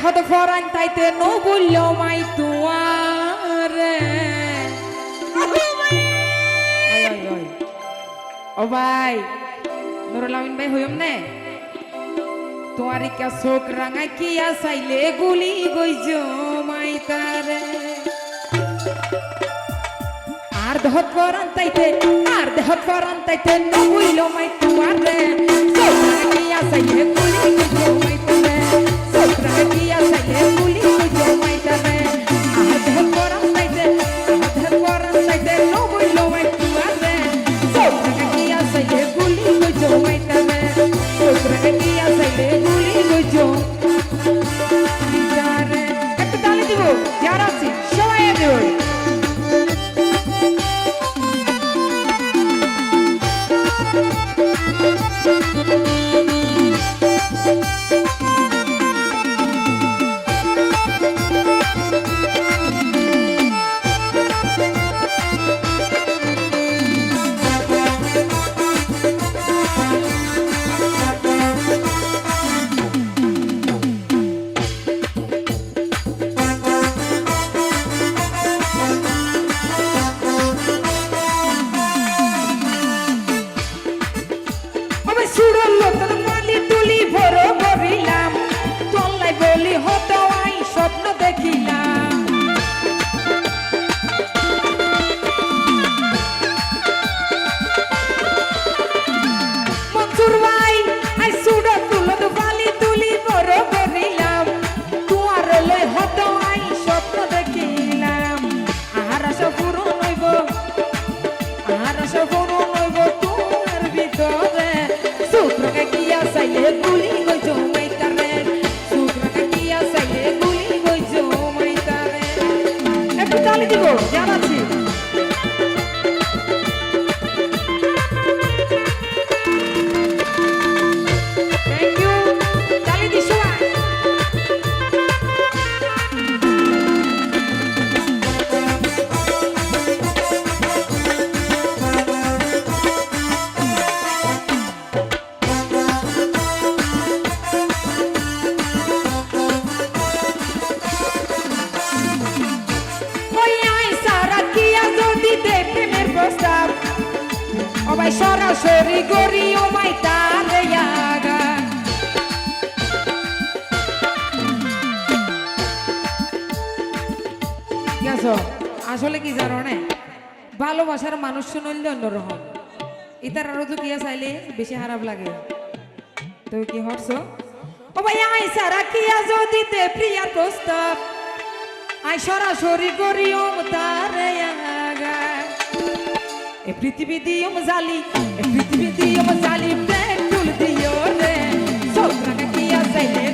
হদ Ferran তাইতে no বলল মাই ওই। ও ভাই নুরুল আমিন ভাই হইম নে? তোমার কা চোখ রাঙাই কি আসাইলে গুলি গইজ মাই তারে আর দেহত পরান তাইতে আর দেহত পরান তাইতে নবইল মাই তোমারে সোত্রা কি আসাইলে গুলি গইজ মাই তারে সোত্রা কি একটু তালি দিব জানাচ্ছি ভাই সরাসরি গরি ও মাই তারে আসলে কি জানো না? ভালোবাসার মানুষ শুনলে অন্যরকম। ইতার আরও তো কিয়া চাইলে বেশি খারাপ লাগে। তো কি হরছ? ও ভাই, আই সারা কিয়া যদি দে প্রিয়ার প্রস্তাব? আই সরাসরি করিও তারে এ পৃথিবী দিও মজালি এ পৃথিবী দিও মজালি প্রেম তুল দিও রে। সোকরাকে কি আসাইলে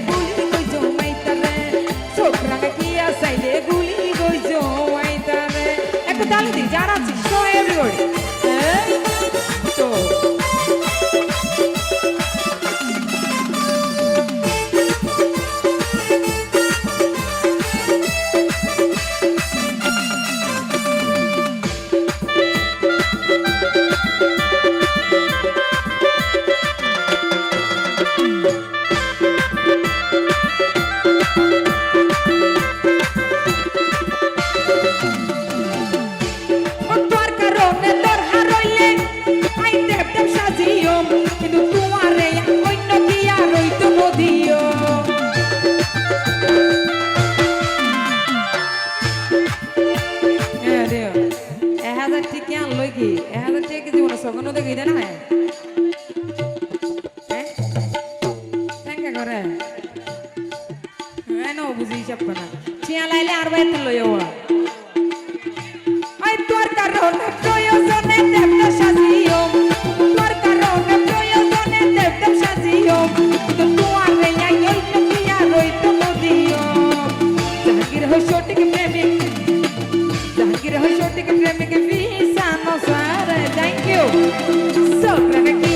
হিসাব না। চিয়া লাইলে আর বাইতে লইও আই তোর কারণে প্রয়োজনে দেবতা সাজিও। তোর কারণে প্রয়োজনে দেবতা সাজিও। কিন্তু তোমার রেয়াই ওই নকিয়া রইতো মদিও। জাহাঙ্গীর হই সঠিক প্রেমিক। জাহাঙ্গীর হই সঠিক প্রেমিক বিসানো সারে থ্যাংক ইউ সোকরাকে কি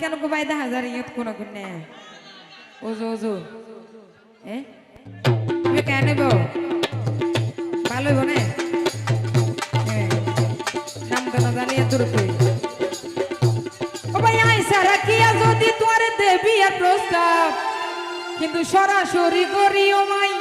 কেন কো বাইদা হাজার, ইয়ত কোন নে ওজো ওজো। এ? তুমি কেন নেব? ভালো হইব না। নাম তো জানি এত ও যদি তোরে দেবি আর প্রস্তাব, কিন্তু সরাসরি করিও মাই তা